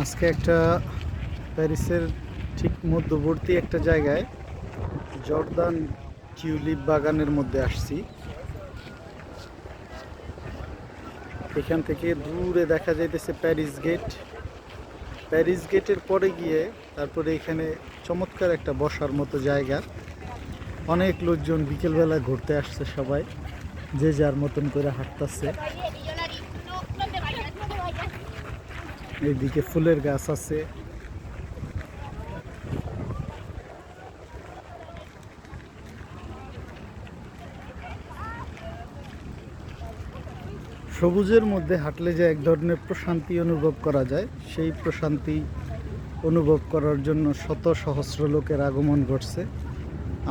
আজকে একটা প্যারিসের ঠিক মধ্যবর্তী একটা জায়গায় জর্দান টিউলিপ বাগানের মধ্যে আসছি। এখান থেকে দূরে দেখা যাইতেছে প্যারিস গেট। প্যারিস গেটের পরে গিয়ে তারপরে এখানে চমৎকার একটা বসার মতো জায়গা। অনেক লোকজন বিকেলবেলা ঘুরতে আসছে সবাই, যে যার মতন করে হাঁটতেছে। এইদিকে ফুলের গাছ আছে। সবুজের মধ্যে হাঁটলে যে এক ধরনের প্রশান্তি অনুভব করা যায়, সেই প্রশান্তি অনুভব করার জন্য শত সহস্র লোকের আগমন ঘটছে।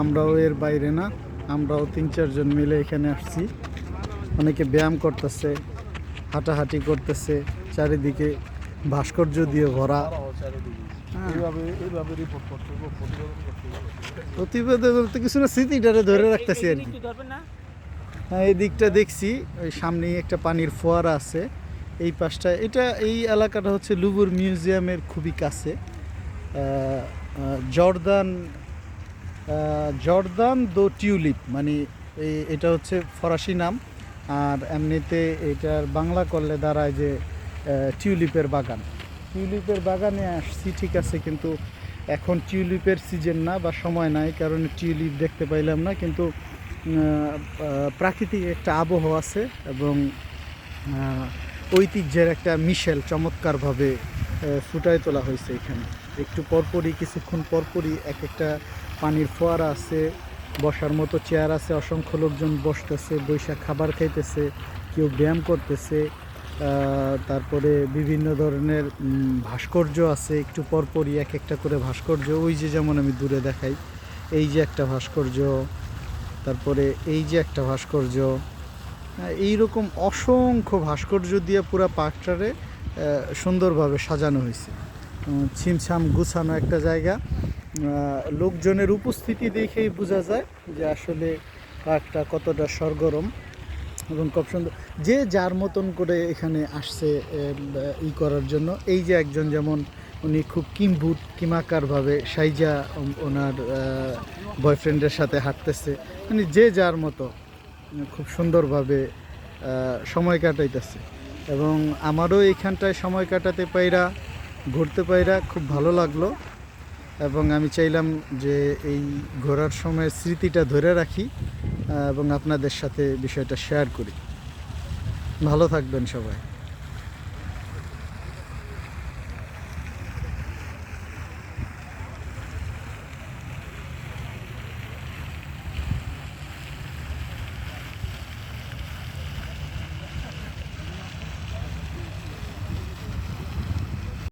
আমরাও এর বাইরে না, আমরাও তিন চারজন মিলে এখানে আসছি। অনেকে ব্যায়াম করতেছে, হাঁটাহাঁটি করতেছে, চারিদিকে ভাস্কর্য দিয়ে ভরা। হ্যাঁ। এইভাবে এইভাবে রিপোর্ট করতে হবে প্রতিবেদন বলতে কিছু না স্মৃতিটারে ধরে রাখতেছি আর কি। না? হ্যাঁ এই দিকটা দেখছি ওই সামনেই একটা পানির ফোয়ারা আছে এই পাশটা। এটা এই এলাকাটা হচ্ছে লুবুর মিউজিয়ামের খুবই কাছে। জর্দান জর্দান দো টিউলিপ মানে এই- এটা হচ্ছে ফরাসি নাম। আর এমনিতে এটার বাংলা করলে দাঁড়ায় যে টিউলিপের বাগান। টিউলিপের বাগানে আসছি, ঠিক আছে, কিন্তু এখন টিউলিপের সিজন না বা সময় নাই, কারণ টিউলিপ দেখতে পাইলাম না, কিন্তু প্রাকৃতিক একটা আবহাওয়া আছে এবং ঐতিহ্যের একটা মিশেল চমৎকারভাবে ফুটায় তোলা হয়েছে এখানে। একটু পরপরই, কিছুক্ষণ পরপরই এক একটা পানির ফোয়ারা আছে, বসার মতো চেয়ার আছে, অসংখ্য লোকজন বসতেছে, বৈশাখ খাবার খাইতেছে, কেউ ব্যায়াম করতেছে। তারপরে বিভিন্ন ধরনের ভাস্কর্য আছে একটু পরপরই এক একটা করে ভাস্কর্য। ওই যে যেমন আমি দূরে দেখাই এই যে একটা ভাস্কর্য তারপরে এই যে একটা ভাস্কর্য হ্যাঁ, এইরকম অসংখ্য ভাস্কর্য দিয়ে পুরো পার্কটারে সুন্দরভাবে সাজানো হয়েছে। ছিমছাম গুছানো একটা জায়গা। লোকজনের উপস্থিতি দেখেই বোঝা যায় যে আসলে পার্কটা কতটা সরগরম। এবং খুব সুন্দর। যে যার মতন করে এখানে আসছে ই করার জন্য, এই যে একজন যেমন উনি খুব কিম্বুট কিমাকারভাবে সাইজা ওনার বয়ফ্রেন্ডের সাথে হাঁটতেছে মানে যে যার মতো খুব সুন্দরভাবে সময় কাটাইতেছে। এবং আমারও এইখানটায় সময় কাটাতে পাইরা, ঘুরতে পাইরা খুব ভালো লাগল। এবং আমি চাইলাম যে এই ঘোরার সময় স্মৃতিটা ধরে রাখি। এবং আপনাদের সাথে বিষয়টা শেয়ার করি। ভালো থাকবেন সবাই।